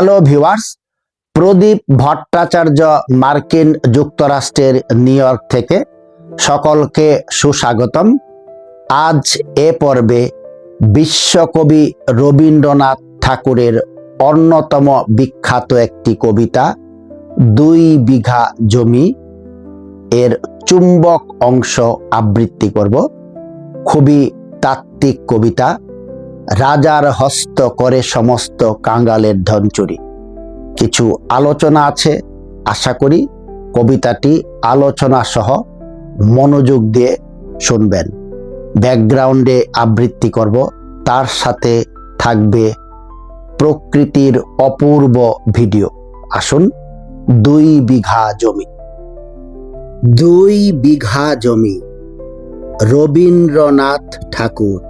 Hello viewers প্রদীপ ভট্টাচার্য মার্কিন যুক্তরাষ্ট্রের new York থেকে সকলকে সুস্বাগতম। আজ এ পর্বে বিশ্বকবি রবীন্দ্রনাথ ঠাকুরের অন্যতম বিখ্যাত একটি কবিতা, দুই বিঘা জমি এর চুম্বক অংশ আবৃত্তি করব। খুবই তাত্ত্বিক কবিতা। রাজার হস্ত করে সমস্ত কাঙ্গালের ধন চুরি। কিছু আলোচনা আছে, আশা করি কবিতাটি আলোচনা সহ মনোযোগ দিয়ে শুনবেন। ব্যাকগ্রাউন্ডে আবৃত্তি করব, তার সাথে থাকবে প্রকৃতির অপূর্ব ভিডিও। আসুন, দুই বিঘা জমি। দুই বিঘা জমি। রবীন্দ্রনাথ ঠাকুর।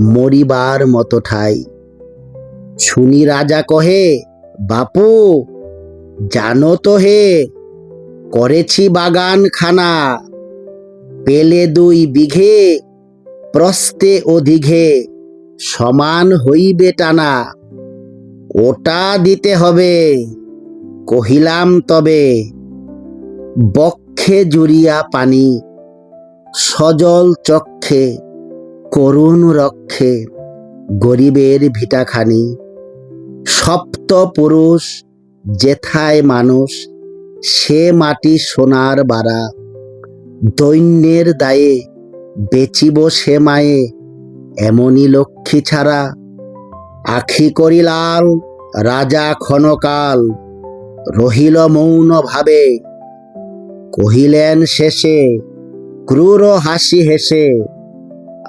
মরিবার মতো ঠাই। শুনি রাজা কহে, বাপু, জানো তো হে, করেছি বাগান খানা পেলে দুই বিঘে, প্রস্তে দিঘে সমান হইবে টানা। ওটা দিতে হবে, কহিলাম তবে। বক্ষে জুড়িয়া পানি, সজল চক্ষে করুণ রক্ষে গরিবের ভিটাখানি। সপ্ত পুরুষ, যেথায় মানুষ, সে মাটি সোনার বাড়া দৈন্যের দায়ে বেচিব সে মায়ে, এমনই লক্ষ্মী ছাড়া। আখি করিলাল রাজা ক্ষণকাল, রহিল মৌন ভাবে কহিলেন শেষে, ক্রূর হাসি হেসে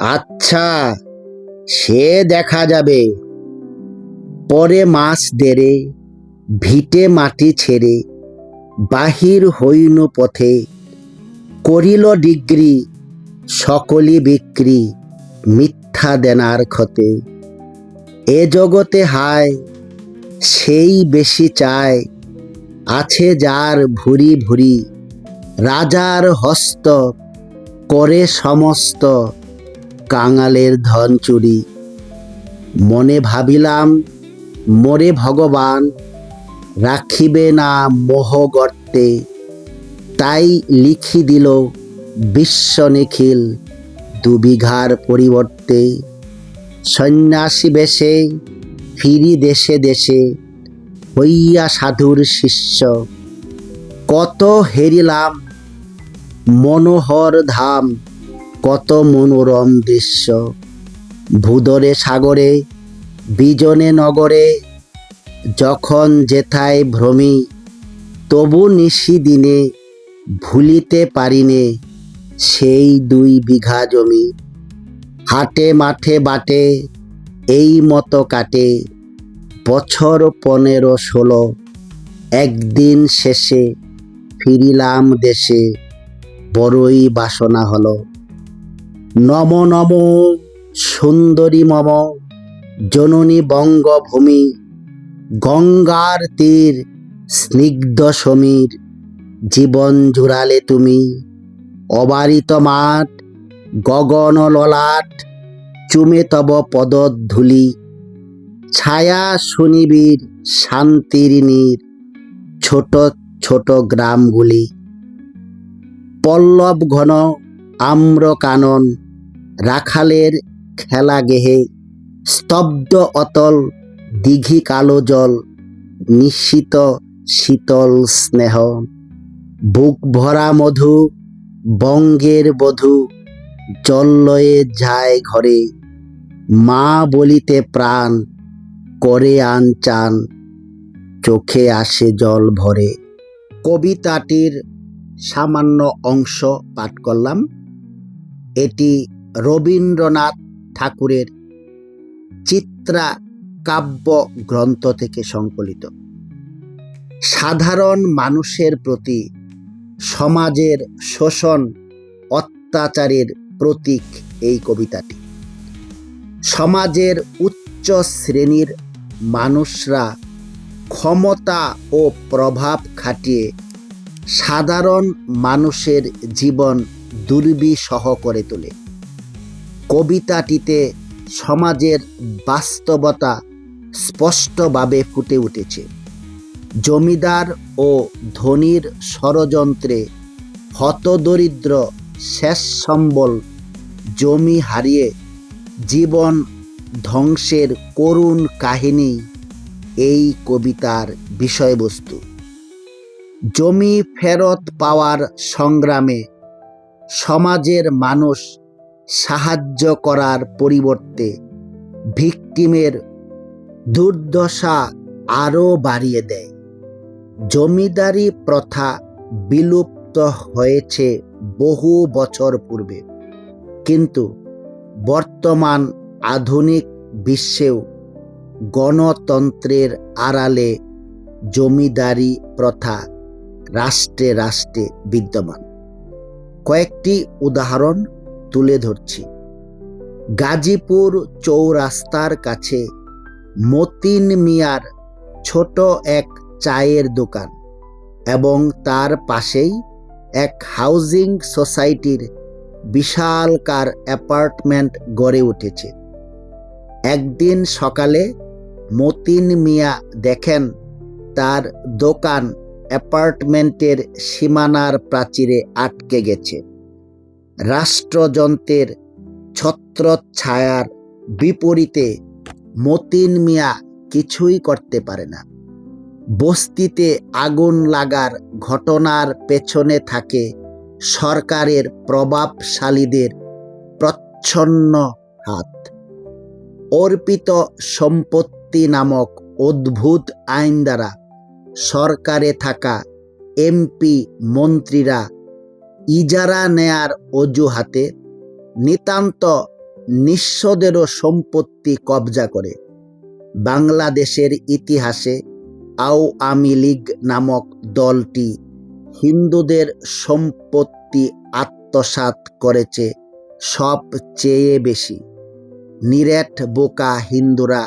আচ্ছা সে দেখা যাবে। পরে মাস দেরে, ভিটে মাটি ছেড়ে, বাহির হইন পথে। করিল ডিগ্রি, সকলি বিক্রি, মিথ্যা দেনার ক্ষতে। এ জগতে হায়, সেই বেশি চায়, আছে যার ভুরি ভুরি। রাজার হস্ত, করে সমস্ত। কাঙালের ধন চুরি। মনে ভাবিলাম, মরে ভগবান, রাখিবে না মোহ গর্তে। তাই লিখি দিল বিশ্ব নিখিল দুবিঘার পরিবর্তে। সন্ন্যাসী বেশে ফিরি দেশে দেশে হইয়া সাধুর শিষ্য। কত হেরিলাম, মনোহর ধাম কত মনোরম দৃশ্য। ভূদরে, সাগরে, বিজনে, নগরে, যখন যেথায় ভ্রমি, তবু নিশি দিনে ভুলিতে পারিনে সেই দুই বিঘা জমি। হাটে, মাঠে, বাটে, এই মতো কাটে। বছর পনেরো, ষোলো, একদিন শেষে ফিরিলাম দেশে, বড়ই বাসনা হলো। নম নম সুন্দরী মম জননী বঙ্গভূমি গঙ্গার তীর স্নিগ্ধ সমীর, জীবন জুড়ালে তুমি অবারিত মাঠ, গগন ললাট, চুমে তব পদধূলি, ছায়া সুনিবির শান্তির নীর, ছোট ছোট গ্রামগুলি। পল্লব ঘন আম্র কানন রাখালের খেলা গেহে স্তব্ধ অতল দিঘি কালো জল নিশ্চিত শীতল স্নেহ। বুক ভরা মধু, বঙ্গের বধূ জল লয়ে যায় ঘরে। মা বলিতে প্রাণ, করে আন চান, চোখে আসে জল ভরে। কবিতাটির সামান্য অংশ পাঠ করলাম। এটি রবীন্দ্রনাথ ঠাকুরের চিত্রা কাব্য গ্রন্থ থেকে সংকলিত। সাধারণ মানুষের প্রতি সমাজের শোষণ, অত্যাচারের প্রতীক এই কবিতাটি। সমাজের উচ্চ শ্রেণির মানুষরা ক্ষমতা ও প্রভাব খাটিয়ে সাধারণ মানুষের জীবন দুর্বিষহ করে তোলে। কবিতাটিতে সমাজের বাস্তবতা স্পষ্টভাবে ফুটে উঠেছে। জমিদার ও ধনীর ষড়যন্ত্রে হতদরিদ্র শেষ সম্বল জমি হারিয়ে জীবন ধ্বংসের করুণ কাহিনী এই কবিতার বিষয়বস্তু। জমি ফেরত পাওয়ার সংগ্রামে সমাজের মানুষ সাহায্য করার পরিবর্তে ভিকটিমের দুর্দশা আরও বাড়িয়ে দেয়। জমিদারি প্রথা বিলুপ্ত হয়েছে বহু বছর পূর্বে। কিন্তু বর্তমান আধুনিক বিশ্বেও গণতন্ত্রের আড়ালে জমিদারি প্রথা রাষ্ট্রে রাষ্ট্রে বিদ্যমান। কয়েকটি উদাহরণ তুলে ধরছি। গাজীপুর চৌরাস্তার কাছে মতিন মিয়ার ছোট এক চায়ের দোকান এবং তার পাশেই এক হাউজিং সোসাইটির বিশালকার অ্যাপার্টমেন্ট গড়ে উঠেছে। একদিন সকালে মতিন মিয়া দেখেন তার দোকান অ্যাপার্টমেন্টের সীমানার প্রাচীরে আটকে গেছে। রাষ্ট্রযন্ত্রের ছত্রছায়ার বিপরীতে মতিন মিয়া কিছুই করতে পারে না। বস্তিতে আগুন লাগার ঘটনার পেছনে থাকে সরকারের প্রভাবশালীদের প্রচ্ছন্ন হাত। অর্পিত সম্পত্তি নামক অদ্ভুত আইন দ্বারা সরকারে থাকা এমপি মন্ত্রীরা ইজারা নেয়ার অজুহাতে নিতান্ত নিঃস্বদেরও সম্পত্তি কবজা করে। বাংলাদেশের ইতিহাসে আওয়ামী লীগ নামক দলটি হিন্দুদের সম্পত্তি আত্মসাৎ করেছে সবচেয়ে বেশি। নিরেট বোকা হিন্দুরা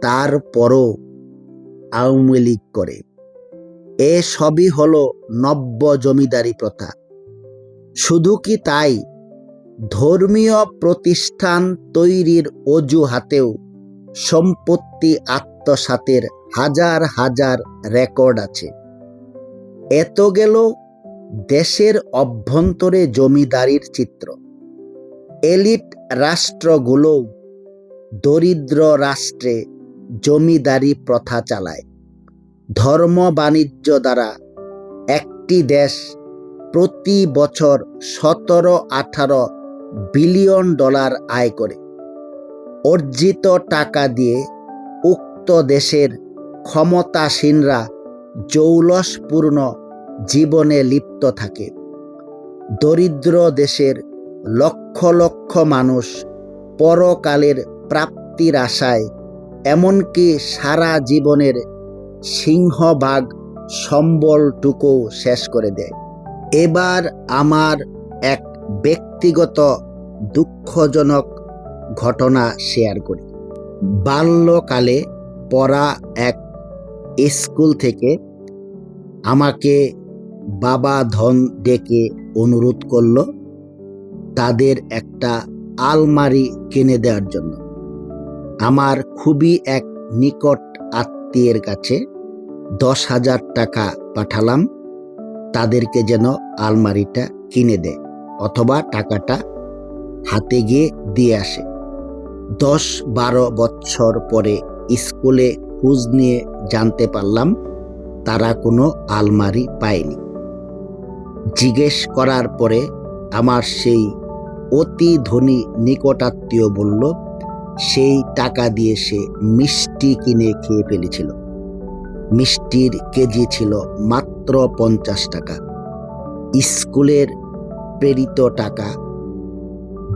তারপরও আওয়ামী লীগ করে। এ সবই হলো নব্য জমিদারি প্রথা। শুধু কি তাই? ধর্মীয় প্রতিষ্ঠান তৈরির অজুহাতেও সম্পত্তি আত্মসাতের হাজার হাজার রেকর্ড আছে। এত গেল দেশের অভ্যন্তরে জমিদারির চিত্র। এলিট রাষ্ট্রগুলো দরিদ্র রাষ্ট্রে জমিদারি প্রথা চালায়। ধর্ম বাণিজ্য দ্বারা একটি দেশ প্রতি বছর সতেরো আঠারো বিলিয়ন ডলার আয় করে। অর্জিত টাকা দিয়ে উক্ত দেশের ক্ষমতাসীনরা জৌলসপূর্ণ জীবনে লিপ্ত থাকে। দরিদ্র দেশের লক্ষ লক্ষ মানুষ পরকালের প্রাপ্তির আশায়, এমনকি সারা জীবনের সিংহভাগ সম্বলটুকু শেষ করে দেয়। এবার আমার এক ব্যক্তিগত দুঃখজনক ঘটনা শেয়ার করি। বাল্যকালে পড়া এক স্কুল থেকে আমাকে বাবা ধন ডেকে অনুরোধ করল তাদের একটা আলমারি কিনে দেওয়ার জন্য। আমার খুবই এক নিকট আত্মীয়ের কাছে দশ হাজার টাকা পাঠালাম, তাদেরকে যেন আলমারিটা কিনে দেয় অথবা টাকাটা হাতে গিয়ে দিয়ে আসে। দশ বারো বছর পরে স্কুলে খোঁজ নিয়ে জানতে পারলাম, তারা কোনো আলমারি পায়নি। জিজ্ঞেস করার পরে আমার সেই অতি ধনী নিকটাত্মীয় বলল, সেই টাকা দিয়ে সে মিষ্টি কিনে খেয়ে ফেলেছিল। মিষ্টির কেজি ছিল মাত্র পঞ্চাশ টাকা। স্কুলের প্রেরিত টাকা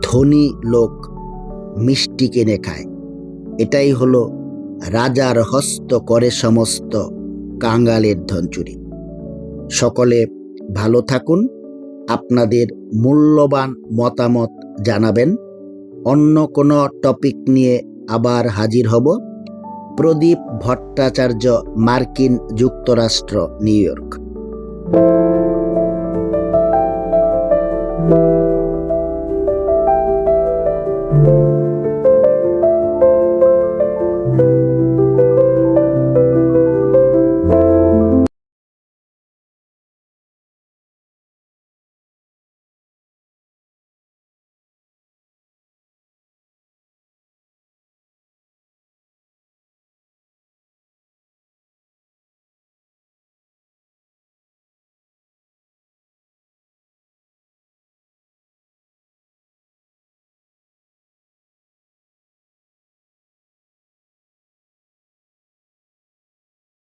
ধনী লোক মিষ্টি কিনে খায়। এটাই হলো রাজার হস্ত করে সমস্ত কাঙ্গালের ধন চুরি সকলে ভালো থাকুন, আপনাদের মূল্যবান মতামত জানাবেন। অন্য কোনো টপিক নিয়ে আবার হাজির হব। প্রদীপ ভট্টাচার্য মার্কিন যুক্তরাষ্ট্র নিউ ইয়র্ক।